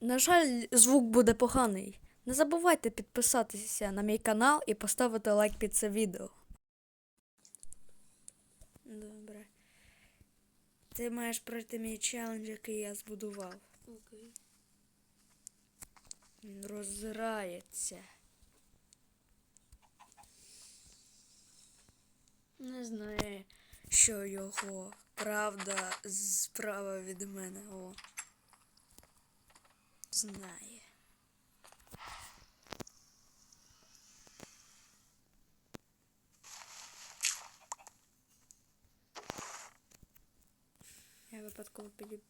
На жаль, звук буде поганий. Не забувайте підписатися на мій канал і поставити лайк під це відео. Добре. Ти маєш пройти мій челендж, який я збудував. Окей. Він роззирається. Не знаю, що його правда справа від мене. О. Знає. Я випадково підіб...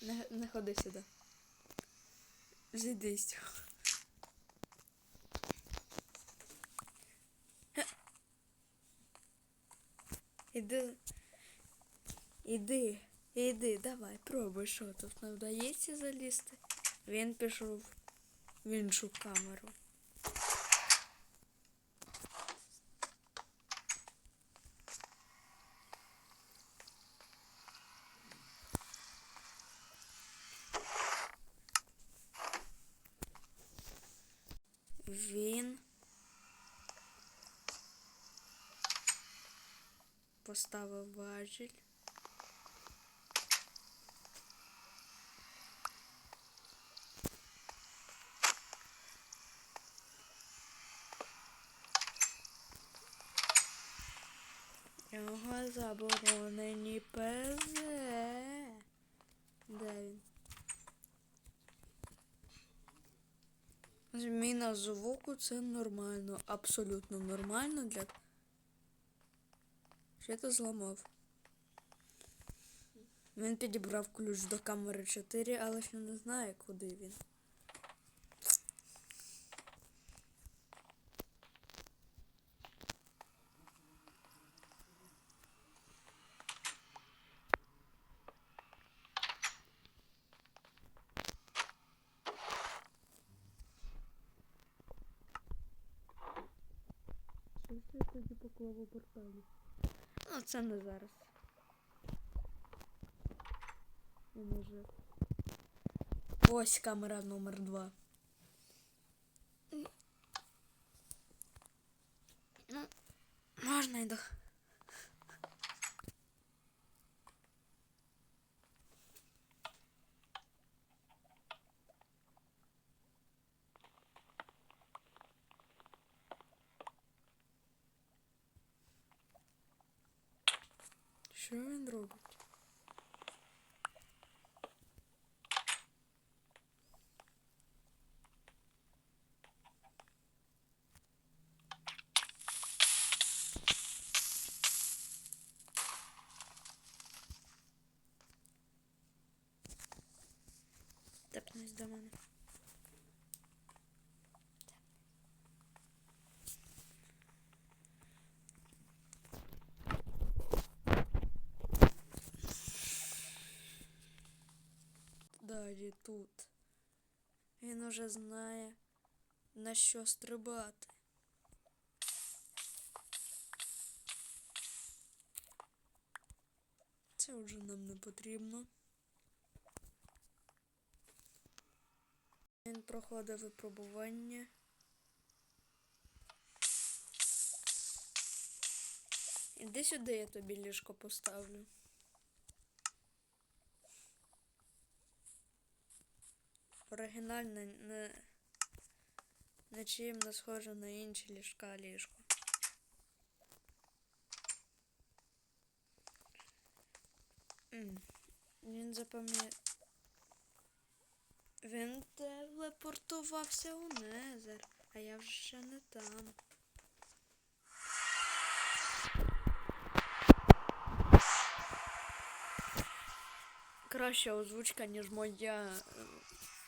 Не, не ходи сюди. Зійди з цього. Іди. Іди, іди, давай, пробуй, що тут не вдається залізти. Він пішов в іншу камеру. Він поставив важіль. Його заборонені ПЗ. Де він? Зміна звуку це нормально, абсолютно нормально для. Що ти зламав? Він підібрав ключ до камери 4, але ще не знає, куди він. Що ж я тоді поклав у порталі? Ну, це не зараз. Він уже. Ось камера номер 2. Ну, можна йду. Що він робить? Тепнись до. Далі тут. Він уже знає, на що стрибати. Це вже нам не потрібно. Він проходив випробування. Іди сюди, я тобі ліжко поставлю. Оригінальне не, нічим не схоже на інші ліжка ліжко. Він запам'ятав. Він телепортувався у Незер, а я вже ще не там. Краща озвучка, ніж моя, е,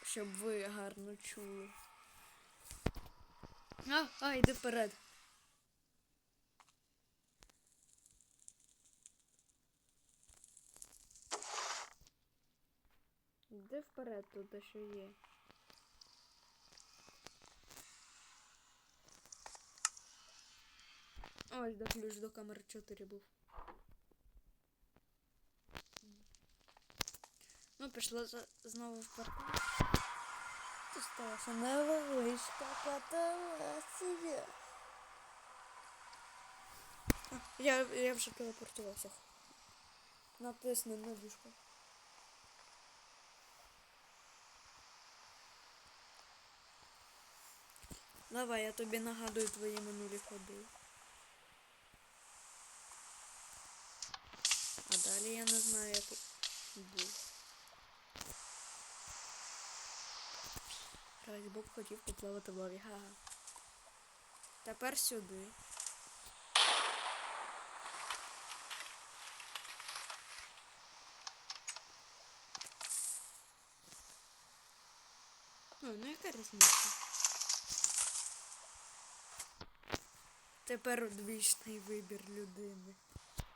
щоб ви гарно чули. А, а, йди вперед. Йди вперед, тут дещо є. Ось де ключ до камери 4 був. Ну, пішла знову в портал. Сталася невеличка каталасія. Я, я вже телепортувався. Натисни на дужку. Давай, я тобі нагадую твої минулі ходи. А далі я не знаю, як був. Раз Боб хотів поплавати в лаві. Ага. Тепер сюди. Ну, ну яка різниця? Тепер одвічний вибір людини.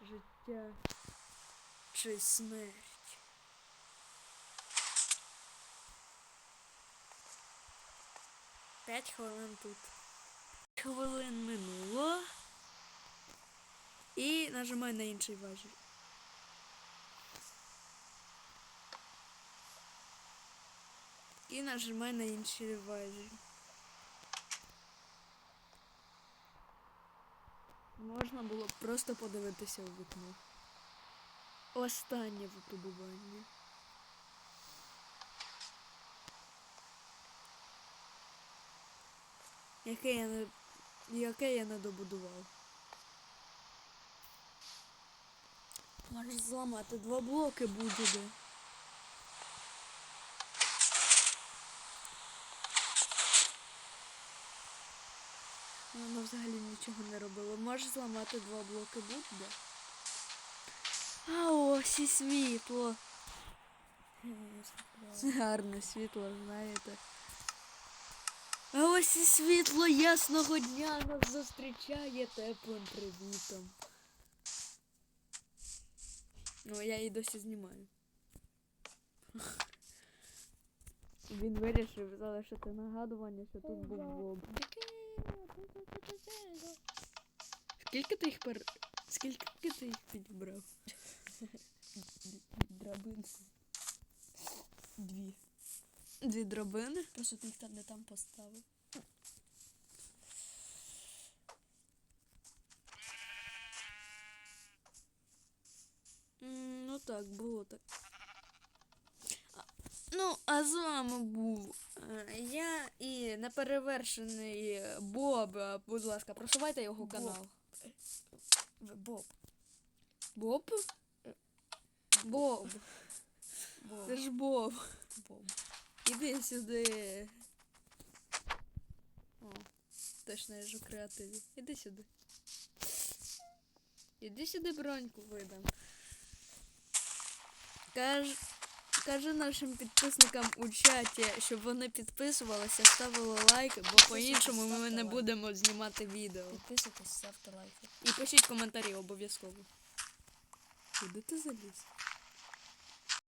Життя чи смерть. П'ять хвилин тут. Хвилин минуло. І нажимай на інший важіль. І нажимай на інший важіль. Можна було просто подивитися у вікно. Останнє випробування. Яке я не. Яке я не добудував. Можеш зламати два блоки будь-де. Воно взагалі нічого не робило. Можеш зламати два блоки будь-де. А ось і світло. Гарне світло, знаєте. А ось і світло ясного дня нас зустрічає теплим привітом. Ну, я її досі знімаю. Він вирішив залишити нагадування, що тут був Боб. Скільки ти їх пер... Скільки ти їх підібрав? Драбин. Дві. Дві драбини? Просто ти їх там не там поставив. Ну так, було так. Ну, а з вами був е, я і неперевершений Боб. Будь ласка, просувайте його канал. Боб. Боб? Боб. Боб. Це ж Боб. Боб. Іди сюди. О, точно я ж у креативі. Іди сюди. Іди сюди броньку видам. Каж... Кажи нашим підписникам у чаті, щоб вони підписувалися, ставили лайки, бо по-іншому ми не будемо знімати відео. Підписуйтесь, ставте лайки. І пишіть коментарі обов'язково. Куди ти заліз?